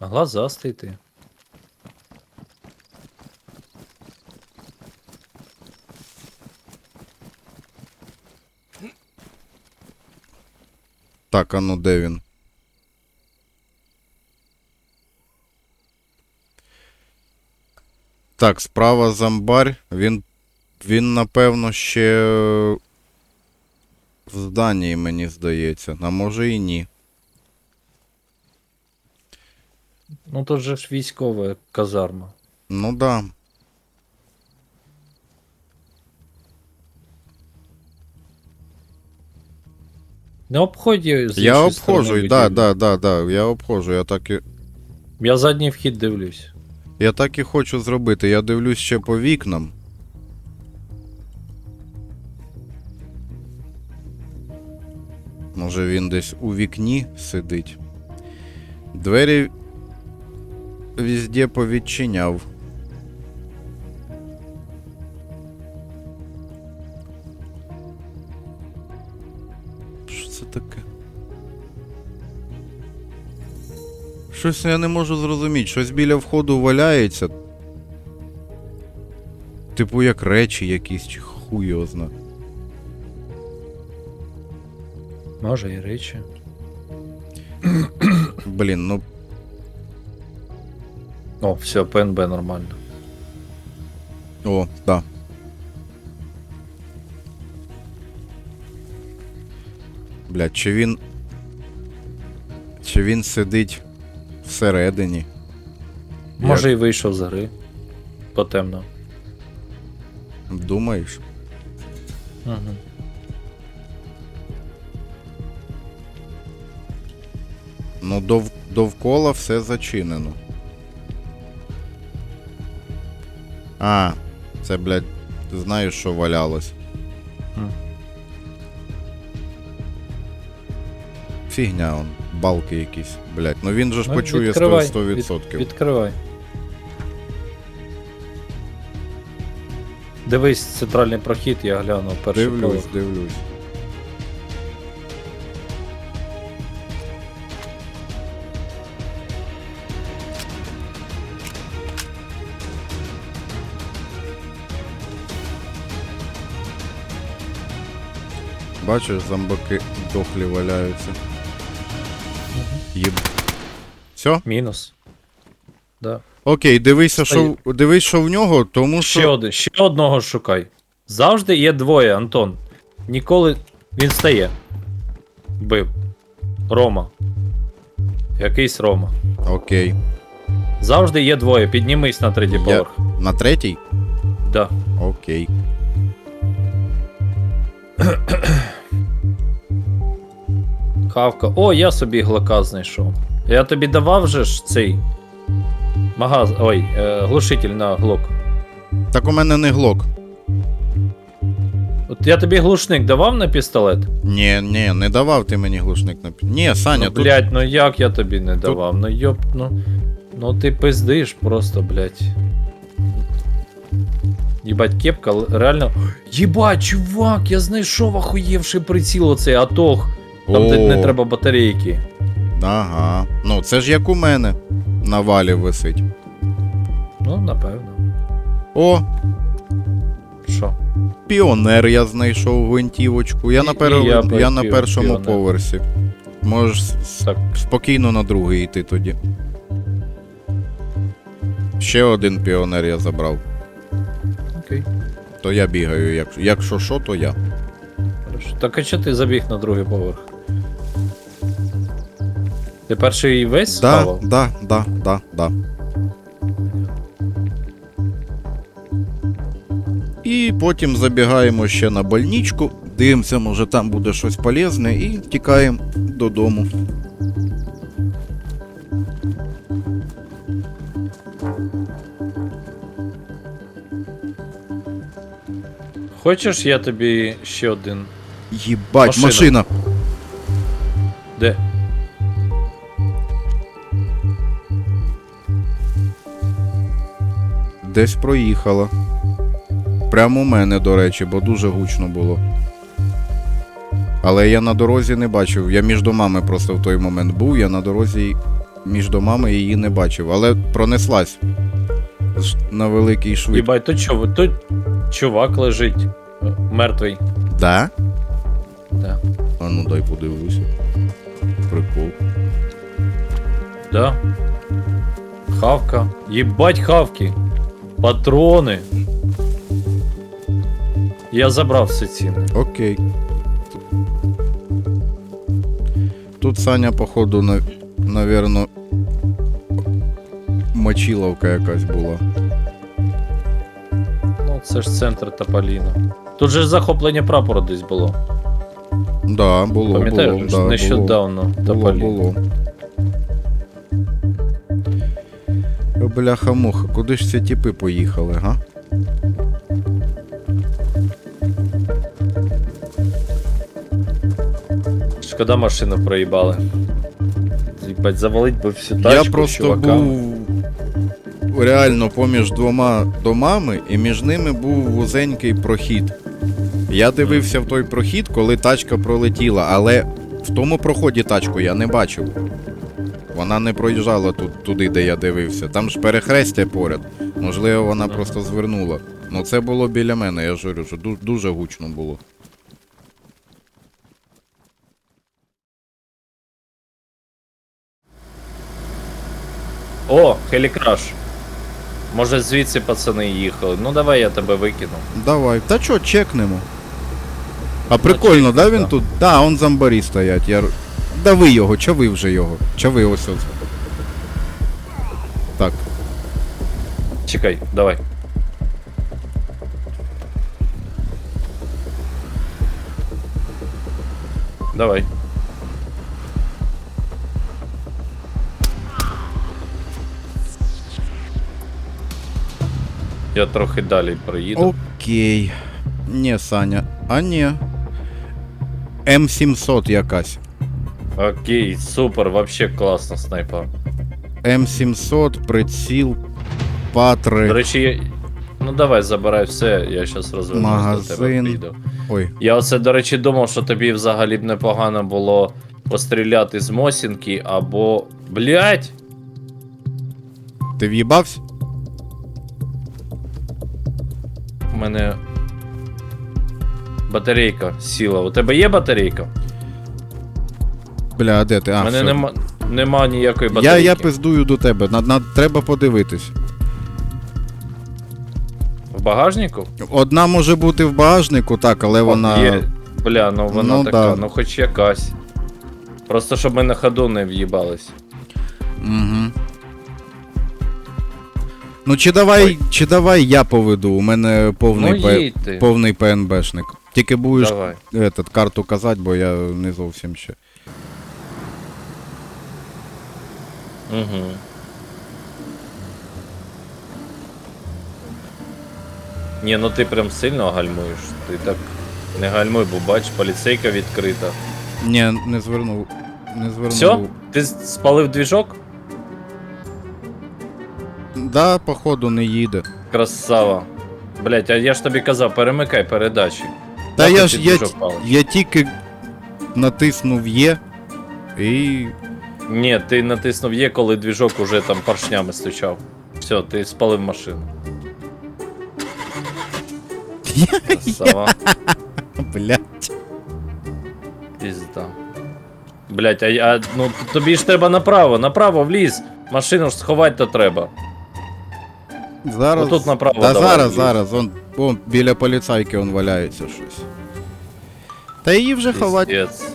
Глазастий ти. Так, а ну де він? Так, справа зомбарь. Він. Він, напевно, ще в зданні, мені здається. А може і ні. Ну тут же ж військова казарма. Ну да. Не обході з Я іншої сторони обходжу, да, да, да, да. Я обходжу. Я так і. Я задній вхід дивлюсь. Я так і хочу зробити. Я дивлюсь ще по вікнам. Може він десь у вікні сидить. Двері везде повідчиняв. Що це таке? Щось я не можу зрозуміти. Щось біля входу валяється. Типу як речі якісь, чи хуй його зна. Може і речі. Блін, ну О, все, ПНБ нормально. О, да. Блядь, чи він. Чи він сидить всередині? Може і вийшов з гри. Потемно. Думаєш? Угу. Ну, дов... довкола все зачинено. А, це, блядь, ти знаєш, що валялось. М. Фігня он, балки якісь, блядь. Ну він же ж Ну, почує відкривай, 100%. від- 100%. Відкривай. Дивись центральний прохід, я гляну перший Дивлюсь, поверх. дивлюсь. Бачиш, зомбаки дохлі валяються. Єб. Все? Мінус. Да. Окей, дивися, що, в- дивись, що в нього, тому Ще що. один, ще одного шукай. Завжди є двоє, Антон. Ніколи. Він стає. Бив. Рома. Якийсь Рома. Окей. Завжди є двоє. Піднімись на третій Я- поверх. На третій? Да. Окей. Хавка. О, я собі глока знайшов. Я тобі давав же ж цей. Магаз. Ой, е, глушитель на глок. Так у мене не глок. От я тобі глушник давав на пістолет? Ні, ні, не давав ти мені глушник на пі- Ні, Саня, ну, тут. блядь, ну як я тобі не давав? Ну йоп, ну. Ну ти пиздиш просто, блядь. Єбать, кепка, л- реально. Єбать, чувак, я знайшов охуєвший приціл оцей атох. Там, де О. не треба батарейки. Ага. Ну, це ж як у мене на валі висить. Ну, напевно. О, Що? піонер я знайшов гвинтівочку. Я, І- на, пер... і я я на першому піонер. поверсі. Можеш Так. спокійно на другий йти тоді. Ще один піонер я забрав. Окей. То я бігаю. Якщо, якщо що, то я. Так а чого ти забіг на другий поверх? Ти перший весь Да, схавав? да, да, да, да. І потім забігаємо ще на больничку, дивимося, може там буде щось полезне, і тікаємо додому. Хочеш, я тобі ще один. Їбать, Машина. машина. Де? Десь проїхала. Прямо у мене, до речі, бо дуже гучно було. Але я на дорозі не бачив. Я між домами просто в той момент був, я на дорозі між домами її не бачив, але пронеслась на великий швидкість. Їбать, тут що, тут чувак лежить мертвий. Да? Да. А ну дай подивлюся. Прикол. Да. Хавка. Єбать хавки. Патрони. Я забрав все цінне. Окей. Тут Саня, походу, на... навірно, мочиловка якась була. Ну, це ж центр Тополіна. Тут же ж захоплення прапору десь було. Да, було, Пам'ятаєш, було. Да, нещодавно Було, Тополін. було. Бляха-муха, куди ж ці тіпи поїхали, га? Шкода машину проїбали. Їбать, завалить би всю тачку Я просто чувакам. був реально поміж двома домами, і між ними був вузенький прохід. Я дивився в той прохід, коли тачка пролетіла, але в тому проході тачку я не бачив. Вона не проїжджала тут, туди, де я дивився. Там ж перехрестя поряд. Можливо, вона просто звернула. Ну це було біля мене, я ж говорю, що дуже гучно було. О, хелікраш. Може звідси пацани їхали. Ну давай я тебе викину. Давай. Та чо, чекнемо. А прикольно, да, він тут? Да, он зомбарі стоять. Я... Дави його, чави вже його. Чави ось ось. Так. Чекай, давай. Давай. Я трохи далі проїду. Окей. Ні, Саня. А ні. М700 якась. Окей, супер, вообще класно снайпа. М700, приціл, До речі, я... ну давай забирай все, я щас розвернусь до тебе Магазин. прийду. Ой. Я оце, до речі, думав, що тобі взагалі б непогано було постріляти з Мосінки або. Блять! Ти в'їбався? У мене. Батарейка сіла. У тебе є батарейка? Бля, а де ти? А, У мене все. нема, нема ніякої Я, батарейки. я пиздую до тебе. На, на, треба подивитись. В багажнику? Одна може бути в багажнику, так, але вона. Є. Бля, ну вона Ну, така, да. ну хоч якась. Просто щоб ми на ходу не в'їбались. Угу. Ну чи давай, Ой. чи давай я поведу, у мене повний, ну П- їдь ти. повний ПНБшник. Тільки будеш Давай. этот, карту казати, бо я не зовсім ще. Угу. Ні, ну ти прям сильно гальмуєш. Ти так не гальмуй, бо бач, поліцейка відкрита. Ні, не звернув. Не звернув. Все? Ти спалив двіжок? Да, походу не їде. Красава. Блять, а я ж тобі казав, перемикай передачі. Та я ж я, я тільки натиснув є і. Ні, ти натиснув є, коли двіжок уже там поршнями стучав. Все, ти спалив машину. Красава. Блять. Пізда. Блять, а я. Ну тобі ж треба направо, направо в ліс. Машину ж сховати то треба. Зараз. Отут направо Та давай, зараз, лізь. зараз. Он, он біля поліцайки он валяється щось. Та її вже ховати. Пиздец.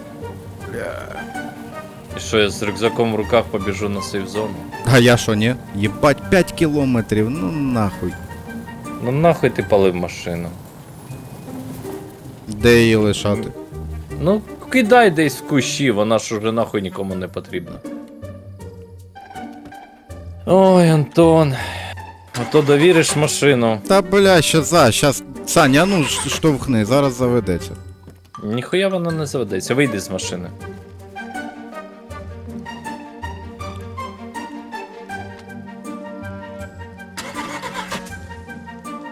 І що я з рюкзаком в руках побіжу на сейф зону? А я що, ні? Єбать, 5 кілометрів, ну нахуй. Ну нахуй ти палив машину. Де її лишати? Ну, кидай десь в кущі, вона ж уже нахуй нікому не потрібна. Ой, Антон. А то довіриш машину. Та бля, ще за, щас. Саня, а ну ш- штовхни, зараз заведеться. Ніхуя вона не заведеться, вийди з машини.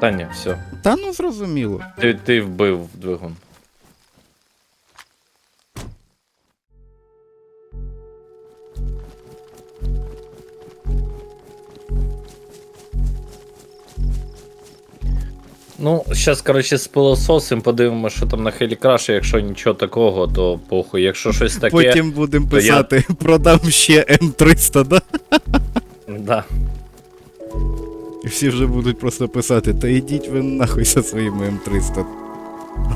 Та все. Та ну зрозуміло. Ти, ти вбив двигун. Ну, зараз, коротше, з пилососом подивимося, що там на хелі Хелікраші, якщо нічого такого, то похуй. Якщо щось таке. Потім будемо то я- писати, продам ще М300, да? Да. І всі вже будуть просто писати, та йдіть ви нахуй зі своїми М300.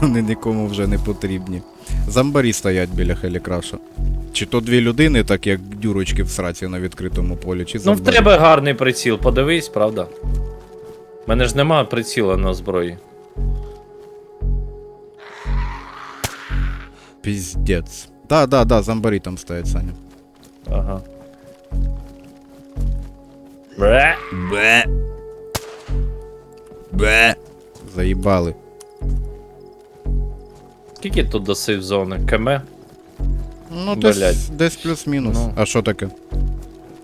Вони нікому вже не потрібні. Замбарі стоять біля хелікраша. Чи то дві людини, так як дюрочки в сраці на відкритому полі, чи Ну, в тебе гарний приціл, подивись, правда? У мене ж нема приціла на зброї. Піздець. Да, да, да, зомбарі там стоять, Саня. Ага. Бре. Бе. Бе. Заїбали. Скільки тут до сейф зони? КМ? Ну, десь, Блядь. десь плюс-мінус. Ну. А що таке?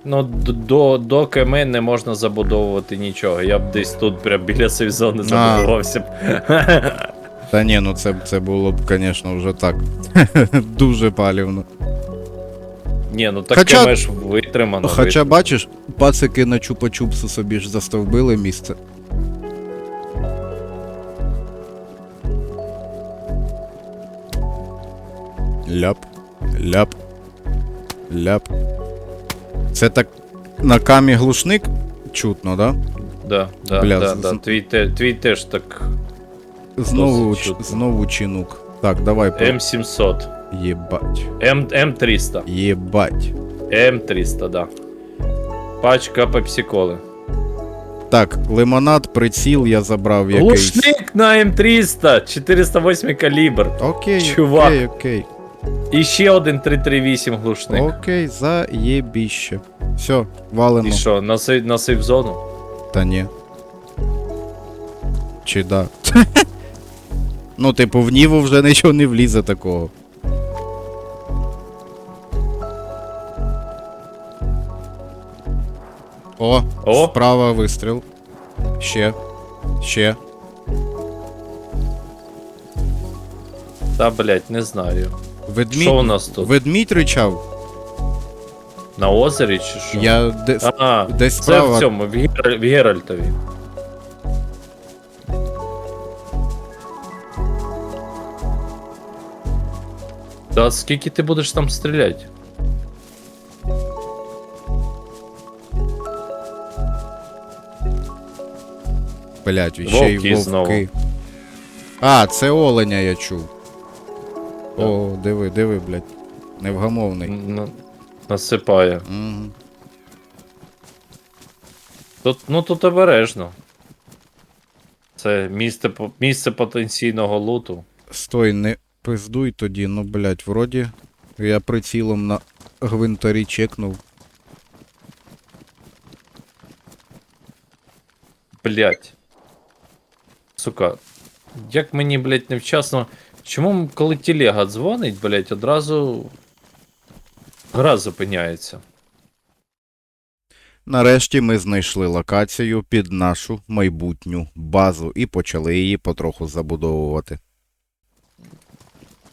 Ну, д- до, до КМ не можна забудовувати нічого. Я б десь тут прям біля сейф зони забудувався б. Та ні, ну це, це було б, звісно, вже так. Дуже палівно. Ні, ну так Хоча- КМ ж витримано. Хоча, вит- бачиш, пацики на чупа-чупсу собі ж застовбили місце. Ляп, ляп, ляп. Це так на камі глушник чутно, да? Да, да, Бля, да, з- да. Твій, те, твій теж так Знову, Досить ч- чутно. знову чинук. Так, давай по. М700. Єбать. М, М300. Єбать. М300, да. Пачка пепсиколи. Так, лимонад, приціл я забрав якийсь. Глушник на М300, 408 калібр. Окей, Чувак. окей, окей. І ще один 338 глушник. Окей, заєбіще. Все, валимо. І що, на сейф, на сейф зону? Та ні. Чи да? ну, типу, в Ніву вже нічого не влізе такого. О, О. справа вистріл. Ще. Ще. Та, блять, не знаю. Ведмідь. Що у нас тут? Ведмідь ричав. На озері чи що? Я десь, А, десь це справа. в цьому, в, Гер... в Геральтові. Та скільки ти будеш там стріляти? Блять, ще й вовки. знову. А, це оленя я чув. О, диви, диви, блять. Невгамовний. Н- Насипає. Угу. Тут, ну тут обережно. Це місце, по- місце потенційного луту. Стой, не пиздуй тоді, ну блять, вроді. Я прицілом на гвинтарі чекнув. Блять. Сука. Як мені, блять, невчасно. Чому, коли телега дзвонить, блять, одразу. Гра зупиняється. Нарешті ми знайшли локацію під нашу майбутню базу і почали її потроху забудовувати.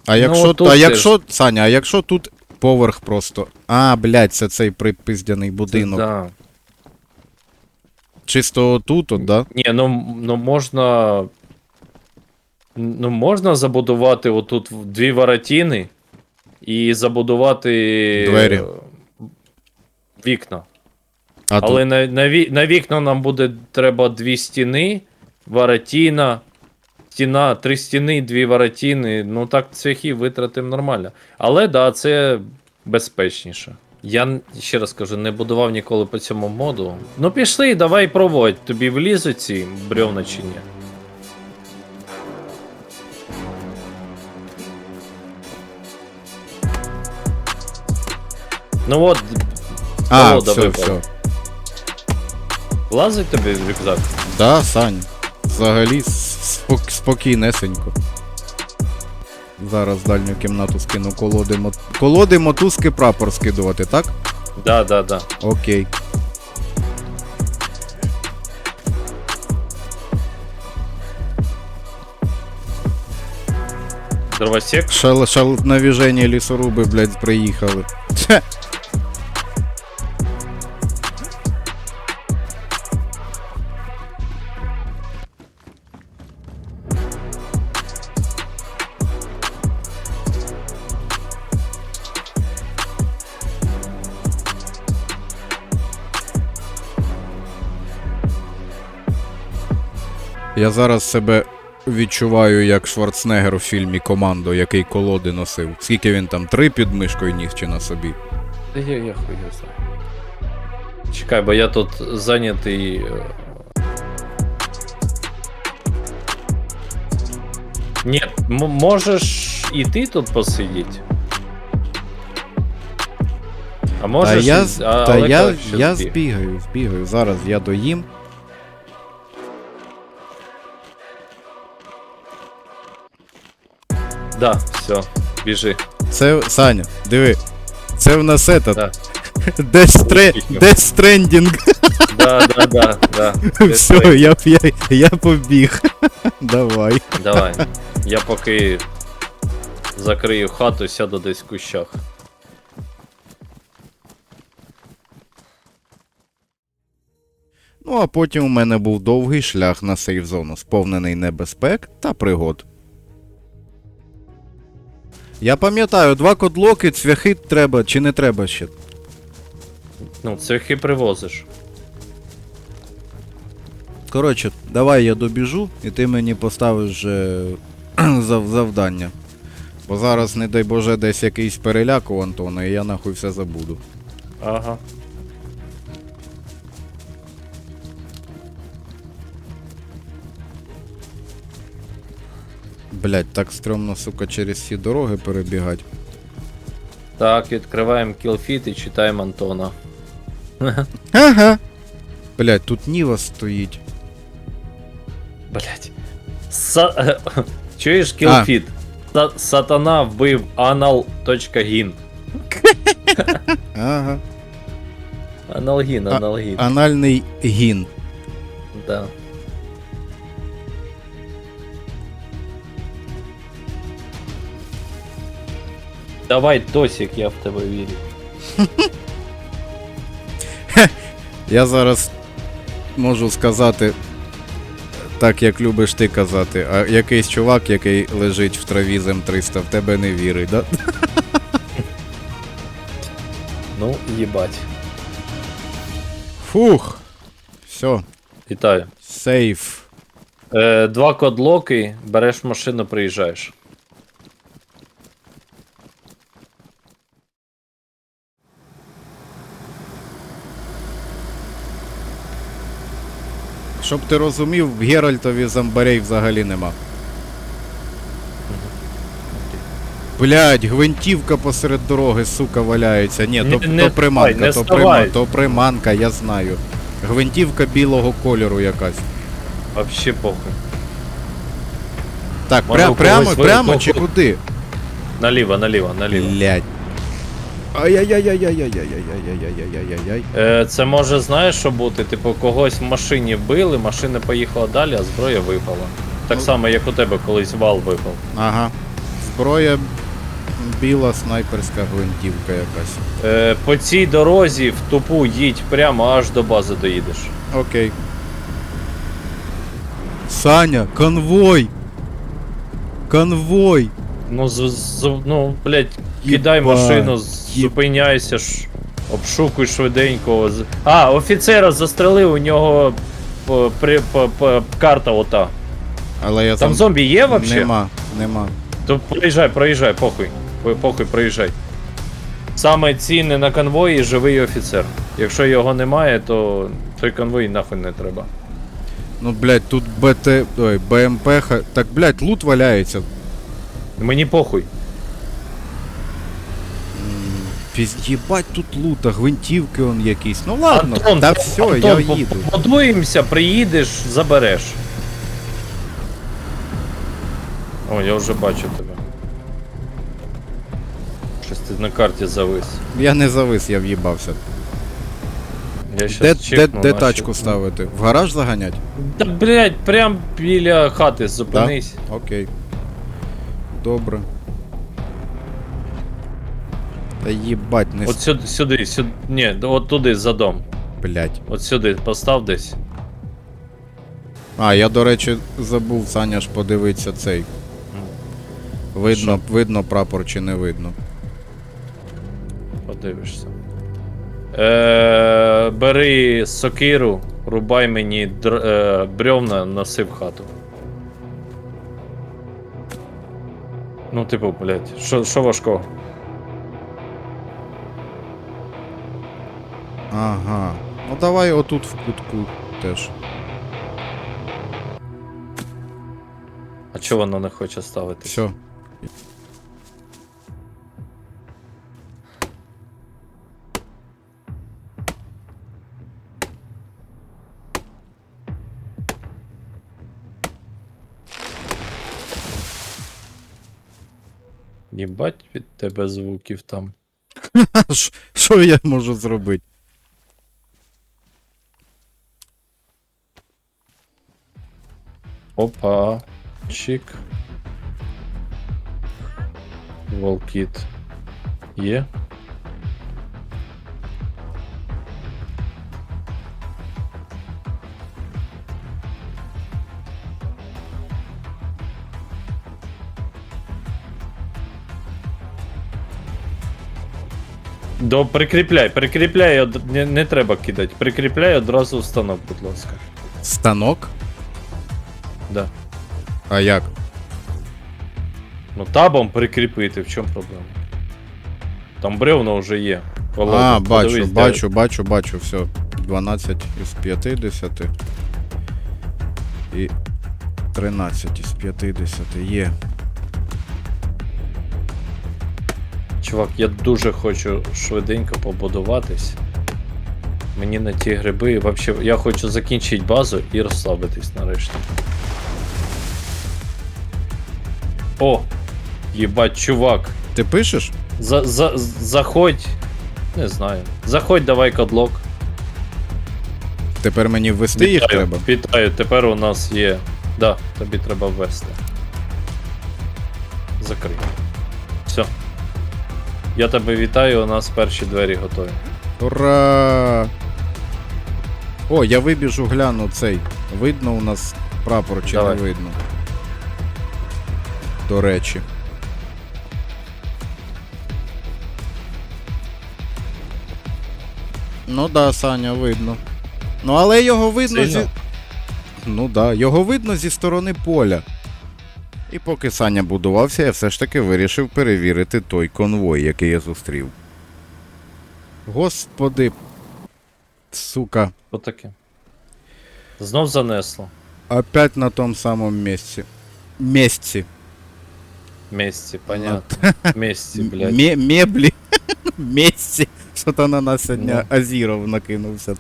А якщо, тут а теж. якщо, Саня, а якщо тут поверх просто. А, блядь, це цей припиздяний будинок. Да. Чисто отут, от, да? Ні, ну, ну можна. Ну, можна забудувати отут дві воротіни і забудувати Двері. е, вікна. А Але на, на, ві, на вікна нам буде треба дві стіни, воротіна, стіна, три стіни, дві воротіни. Ну так цвяхи витратимо нормально. Але да, це безпечніше. Я н- ще раз кажу, не будував ніколи по цьому моду. Ну пішли, давай пробувати. Тобі влізуть ці бревна чи ні? Ну от, А, колода все, випала. все. влазить тобі в рюкзак? Да, Сань. Взагалі спок- спокійнесенько. Зараз в дальню кімнату скину колоди мот... Колоди мотузки прапор скидувати, так? Да, да, да. Окей. Дровосек? Шал, шал навіжені лісоруби, блядь, приїхали. Я зараз себе відчуваю як Шварценеггер у фільмі Командо, який колоди носив. Скільки він там три під мишкою ніс чи на собі. Та я, я хуй його знаю. Чекай, бо я тут зайнятий. е, Ні, можеш і ти тут посидіти. А можеш. та я, а, та я, я збігаю, збігаю. Зараз я доїм. Да, все, біжи. Це, Саня, диви. Це в нас этот. Да. Death Stranding. Да, да, да, да. Все, я, я, я побіг. Давай. Давай. Я поки закрию хату, сяду десь в кущах. Ну, а потім у мене був довгий шлях на сейф-зону, сповнений небезпек та пригод. Я пам'ятаю, два кодлоки, цвяхи треба чи не треба ще. Ну, цвяхи привозиш. Коротше, давай я добіжу, і ти мені поставиш е, зав- завдання. Бо зараз, не дай Боже, десь якийсь переляк у Антона, і я нахуй все забуду. Ага. Блять, так стрьомно, сука, через всі дороги перебігати. Так, відкриваємо кілфіт і читаємо Антона. Ага. Блять, тут Ніва стоїть. Блять. Са... Чуєш кілфіт? Са... Сатана вбив anal.gin. Ага. Аналгін, А- аналгін. Анальний гін. Да. Давай, Тосік, я в тебе вірю. Я зараз можу сказати, так як любиш ти казати, а якийсь чувак, який лежить в траві з М300, в тебе не вірить, да? Ну, їбать. Фух. Все, Вітаю. сейф. Е, два кодлоки, береш машину, приїжджаєш. Щоб ти розумів, в Геральтові зомбарей взагалі нема. Блять, гвинтівка посеред дороги, сука, валяється. Ні, то, Не- не то приманка, не то, вставай. то приманка, я знаю. Гвинтівка білого кольору якась. Вообще похуй. Так, пря, прямо, прямо чи куди? Наліво, наліво, наліво. Блять. Ай-яй-яй-яй-яй-яй-яй-яй-яй-яй-яй-яй-яй. Е, це може, знаєш, що бути? Типу, когось в машині вбили, машина поїхала далі, а зброя випала. Так Ну. само, як у тебе колись вал випав. Ага. Зброя біла снайперська гвинтівка якась. Е, по цій дорозі в тупу їдь прямо аж до бази доїдеш. Окей. Саня, конвой! Конвой! Ну, з, з, ну, блядь, кидай машину, зупиняйся ж, обшукуй швиденько. А, офіцера застрелив, у нього при, по, по, карта ота. Але я Там зомбі є вообще? Нема, нема. То проїжджай, проїжджай, похуй. Похуй, проїжджай. Саме цінне на конвої живий офіцер. Якщо його немає, то той конвой нахуй не треба. Ну, блядь, тут БТ. Ой, БМП. Так, блядь, лут валяється. Мені похуй. Пізд... Єбать, тут лута, гвинтівки он якісь. Ну ладно, Антон, та все, Антон, я їду. Побудуємося, приїдеш, забереш. О, я вже бачу тебе. Щось ти на карті завис. Я не завис, я в'їбався. Я щас Де, де, чекну де наші- тачку ставити? В гараж заганять? Та блять, прям біля хати зупинись. Окей. Добре. Та їбать, не От сюди, сюди, сюди. Ні, от туди, за дом. блять. От сюди, постав десь. А, я, до речі, забув, Саня ж подивитися цей. Видно, видно прапор чи не видно. Подивишся. Е, бери сокиру, рубай мені др... е, бревна, носи в хату. Ну, типу, блядь, що що важкого? Ага. Ну давай отут в кутку теж. А чого вона не хоче ставити? Все. Їбать від тебе звуків там. Що я можу зробити? Опа. Чик. Волкіт. Є. До прикріпляй, прикріпляй, од- не, не треба кидати. Прикріпляй одразу в станок, будь ласка. Станок? Да. А як? Ну табом прикріпити, в чому проблема? Там бревна вже є. Володя, а, бачу, подивись, бачу, бачу, бачу, все. 12 із 50. І 13 із 50 є. Чувак, я дуже хочу швиденько побудуватись. Мені на ті гриби, вообще, я хочу закінчити базу і розслабитись нарешті. О! Єбать, чувак. Ти пишеш? За, за, заходь. Не знаю. Заходь, давай кадлок. Тепер мені ввести їх Вітаю, треба? Вітаю, тепер у нас є. Да, тобі треба ввести. Закрий. Все. Я тебе вітаю, у нас перші двері готові. Ура! О, я вибіжу, гляну цей. Видно у нас прапор чи Давай. не видно. До речі. Ну да, Саня, видно. Ну але його видно Сильно? зі. Ну да, його видно зі сторони поля. І поки Саня будувався, я все ж таки вирішив перевірити той конвой, який я зустрів. Господи. Сука. Що таке? Знов занесло. Опять на том самом месте. Месте. Місці, понятно. Місці, блядь. Ме- меблі. Месте. Що-то на нас сьогодні Ну. Азіров накинувся.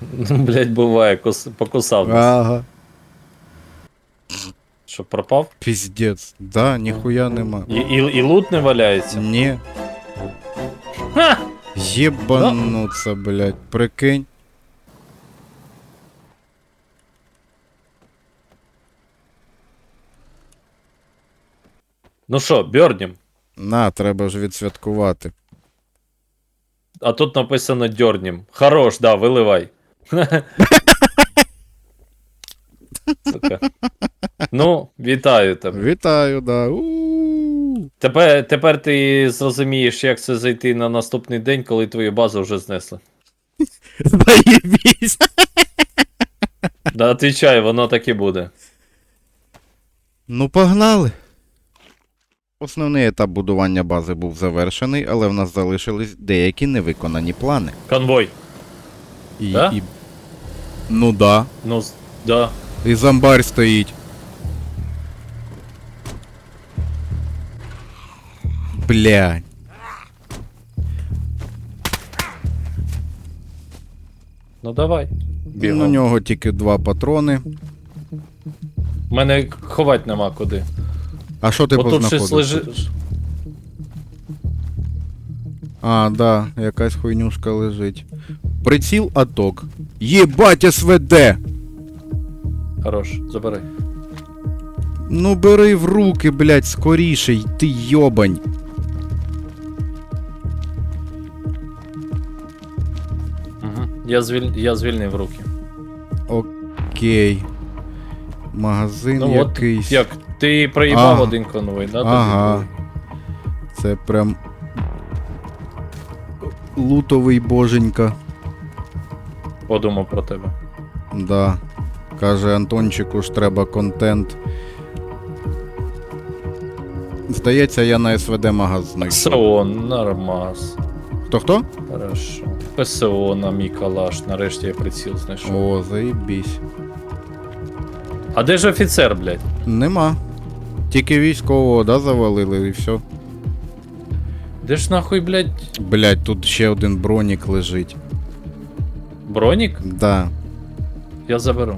Ну, блядь, буває, кус... покусав. нас. Ага. Що пропав? Піздець. Да, ніхуя нема. І, і, і лут не валяється. Ні. Ха! Єбануться, блядь. Прикинь. Ну що, бьорнім. На, треба ж відсвяткувати. А тут написано дьорнім. Хорош, да, виливай. Сука. Ну, вітаю тебе. Вітаю, да. У-у-у. Тепер, тепер ти зрозумієш, як це зайти на наступний день, коли твою базу вже знесли. Заєбісь. Да, отвічай, воно так і буде. Ну, погнали. Основний етап будування бази був завершений, але в нас залишились деякі невиконані плани. Конвой. І, Да? і... Ну да. Ну, з- да. І зомбарь стоїть. Блядь. Ну давай. На Бігом. нього тільки два патрони. Мене ховати нема куди. А що ти От щось лежиш. А, да, якась хуйнюшка лежить. Приціл аток. Єбать СВД! Хорош, забирай. Ну бери в руки, блядь, скоріше, й ти йобань. Угу. Я, звіль... я звільнив руки. Окей. Магазин Ну от, якийсь. як, ти проїбав Ага. один конвой, да? тоді Ага. був? Це прям. Лутовий боженька. Подумав про тебе. Да. Каже, Антончику ж треба контент. Здається, я на СВД магаз знайшов. ПСО, нормас. Хто хто? Хорошо. ПСО на мій калаш, нарешті я приціл знайшов. О, заїбісь. А де ж офіцер, блядь? Нема. Тільки військового, да, завалили і все. Де ж нахуй, блядь, Блять, тут ще один бронік лежить. бронік? Да. Я заберу.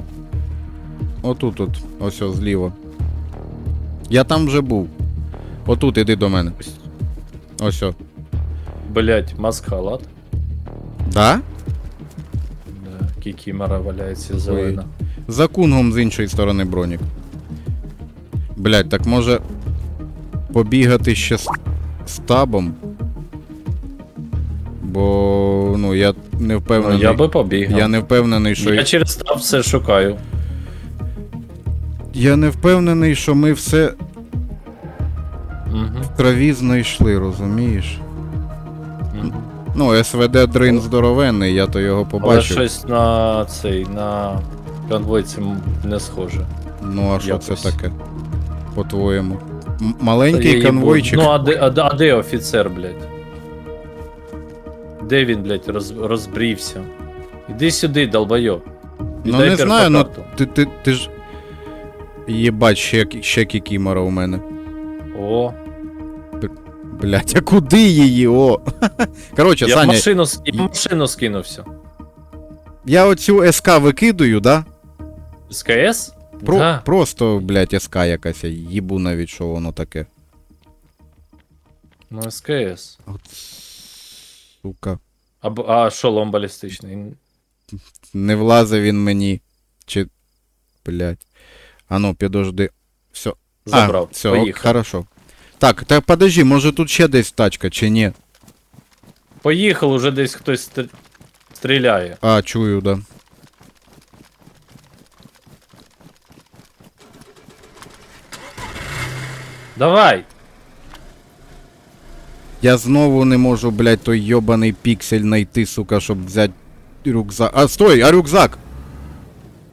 Отут от, ось о, зліва. Я там вже був. Отут іди до мене. Ось о. Блядь, маск-халат. Да? Да, кікімора валяється зелена. За кунгом з іншої сторони бронік. Блять, так може побігати ще з, з табом. Бо ну я не Ну, впевнений. я би побіг. я не впевнений, що. Я через там все шукаю. Я не впевнений, що ми все Угу. в траві знайшли, розумієш? угу. Ну, СВД дрин здоровенний, я то його Але побачив. щось на цей, на конвойці не схоже. Ну, а що це таке? По-твоєму? М- Я Маленький їбу. конвойчик. Ну, а де, а, де- а де офіцер, блядь? Де він, блядь, роз, розбрівся? Іди сюди, долбойоб. Ну Віддай не знаю, ну перфокарту. ти, ти, ти ж. Єбать, ще, ще кікімора у мене. О, Блять, а куди її? О. Коротше, я в, Саня, машину, с- я в машину скинувся. я оцю СК викидаю, да? СКС? Про, Да. Просто, блять, СК якась, їбу навіть, що воно таке. Ну, СКС. От, сука. А, а шолом балістичний. Не влазив він мені. Чи. Блять. А ну, підожди. Все. Забрав. А, все, ок, Поїхав. хорошо. Так, так подожди, може тут ще десь тачка, чи ні? Поїхав, уже десь хтось стр- стріляє. А, чую, да. Давай! Я знову не можу, блядь, той йобаний піксель знайти, сука, щоб взяти рюкзак. А, стой, а рюкзак!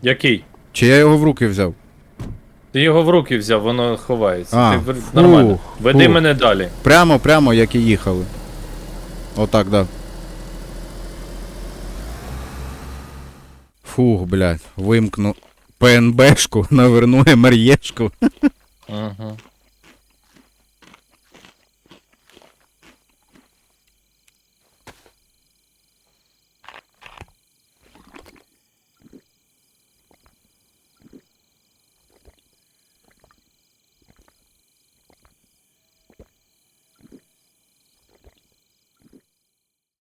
Який? Чи я його в руки взяв? Ти його в руки взяв, воно ховається. А, Ти в- фух, нормально. Веди фух. мене далі. Прямо, прямо, як і їхали. Отак, да. Фух, блядь, вимкну ПНБшку, наверну МРЄшку. Угу.